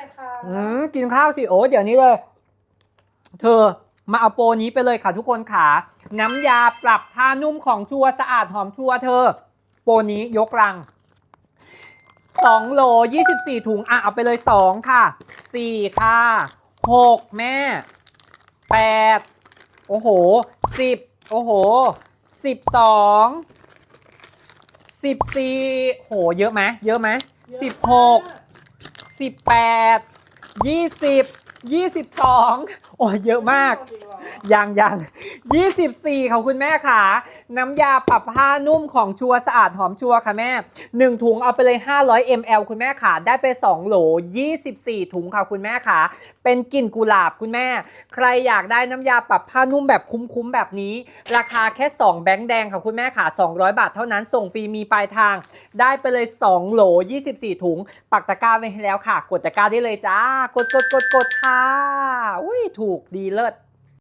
น่อยค่ะอืมกินข้าวสิโอ้เดี๋ยวนี้เลย เธอมาเอาโปรนี้ไปเลยค่ะทุกคนค่ะ น้ำยาปรับผ้านุ่มของชัวสะอาดหอมชัวเธอ โปรนี้ยกลัง2โล24ถุง อะ เอาไปเลย2ค่ะ4ค่ะ6แม่8โอ้โห10โอ้โห12 14โห เยอะไหมเยอะไหม16 18 20 22 โอ้ยเยอะมาก ยังยัง 24ค่ะคุณแม่ค่ะน้ำยาปรับผ้านุ่มของชัวสะอาดหอมชัวค่ะแม่ 1 ถุงเอาไปเลย 500 ml คุณแม่ค่ะ ได้ไป 2 โหล 24 ถุงค่ะคุณแม่ค่ะ เป็นกลิ่นกุหลาบคุณแม่ ใครอยากได้น้ำยาปรับผ้านุ่มแบบคุ้มๆแบบนี้ ราคาแค่ 2 แบงค์แดงค่ะคุณแม่ค่ะ 200 บาทเท่านั้นส่งฟรีมีปลายทาง ได้ไปเลย 2 โหล 24 ถุง ปักตะกร้าไว้ให้แล้วค่ะ กดตะกร้าได้เลยจ้ากดกดกดกดค่ะอุ้ยถูกดีเลิศ